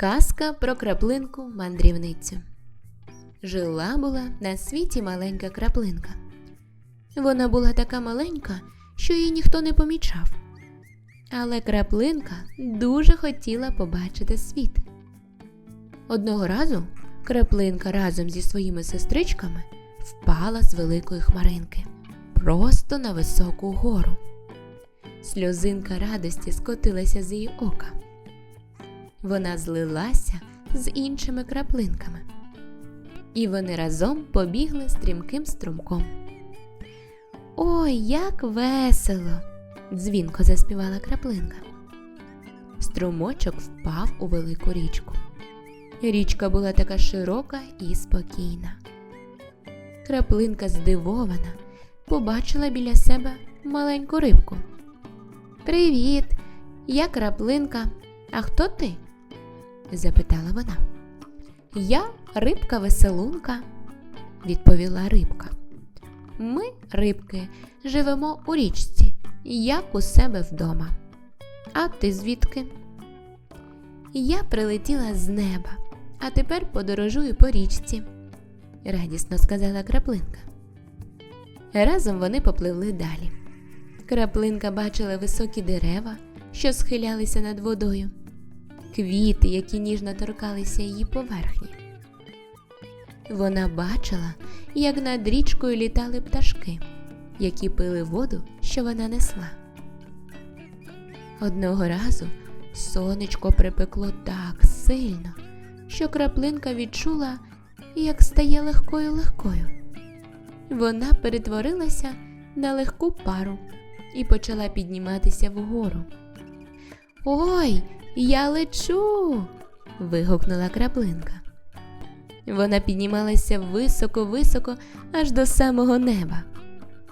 Казка про краплинку мандрівницю. Жила була на світі маленька краплинка. Вона була така маленька, що її ніхто не помічав. Але краплинка дуже хотіла побачити світ. Одного разу краплинка разом зі своїми сестричками впала з великої хмаринки просто на високу гору. Сльозинка радості скотилася з її ока. Вона злилася з іншими краплинками. І вони разом побігли стрімким струмком. Ой, як весело! дзвінко заспівала краплинка. Струмочок впав у велику річку. Річка була така широка і спокійна. Краплинка здивована, побачила біля себе маленьку рибку. Привіт, я краплинка. А хто ти? Запитала вона. Я рибка веселунка, відповіла рибка. Ми, рибки, живемо у річці, як у себе вдома. А ти звідки? Я прилетіла з неба, а тепер подорожую по річці, радісно сказала краплинка. Разом вони попливли далі. Краплинка бачила високі дерева, що схилялися над водою, квіти, які ніжно торкалися її поверхні. Вона бачила, як над річкою літали пташки, які пили воду, що вона несла. Одного разу сонечко припекло так сильно, що краплинка відчула, як стає легкою легкою. Вона перетворилася на легку пару і почала підніматися вгору. Ой, я лечу. вигукнула краплинка. Вона піднімалася високо-високо аж до самого неба.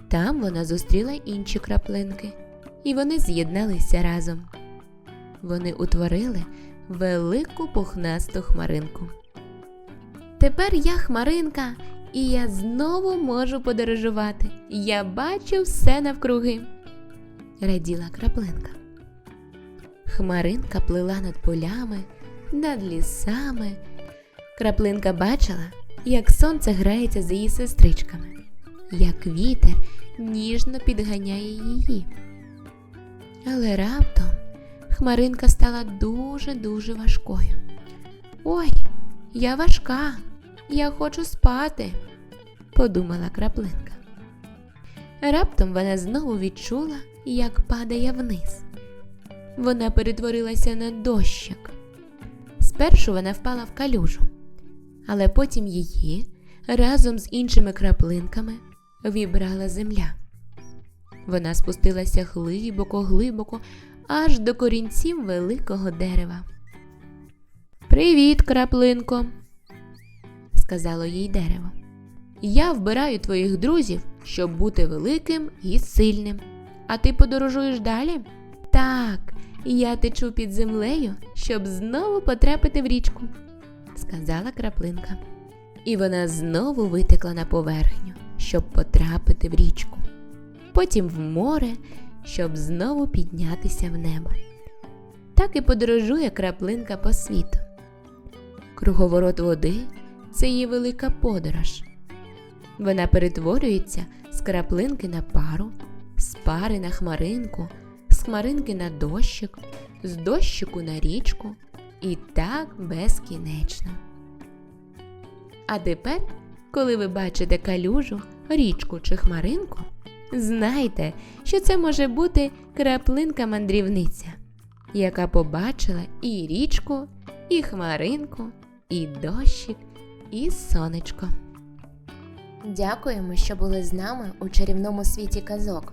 Там вона зустріла інші краплинки, і вони з'єдналися разом. Вони утворили велику пухнасту хмаринку. Тепер я хмаринка, і я знову можу подорожувати. Я бачу все навкруги, раділа краплинка. Хмаринка плила над полями, над лісами. Краплинка бачила, як сонце грається з її сестричками, як вітер ніжно підганяє її. Але раптом хмаринка стала дуже-дуже важкою. Ой, я важка, я хочу спати, подумала краплинка. Раптом вона знову відчула, як падає вниз. Вона перетворилася на дощик. Спершу вона впала в калюжу, але потім її разом з іншими краплинками вібрала земля. Вона спустилася глибоко-глибоко аж до корінців великого дерева. Привіт, краплинко, сказало їй дерево. Я вбираю твоїх друзів, щоб бути великим і сильним. А ти подорожуєш далі? Так, я течу під землею, щоб знову потрапити в річку, сказала краплинка. І вона знову витекла на поверхню, щоб потрапити в річку, потім в море, щоб знову піднятися в небо. Так і подорожує краплинка по світу. Круговорот води це її велика подорож. Вона перетворюється з краплинки на пару, з пари на хмаринку, хмаринки на дощик, з дощику на річку і так безкінечно. А тепер, коли ви бачите калюжу, річку чи хмаринку, знайте, що це може бути краплинка мандрівниця, яка побачила і річку, і хмаринку, і дощик, і сонечко. Дякуємо, що були з нами у чарівному світі казок.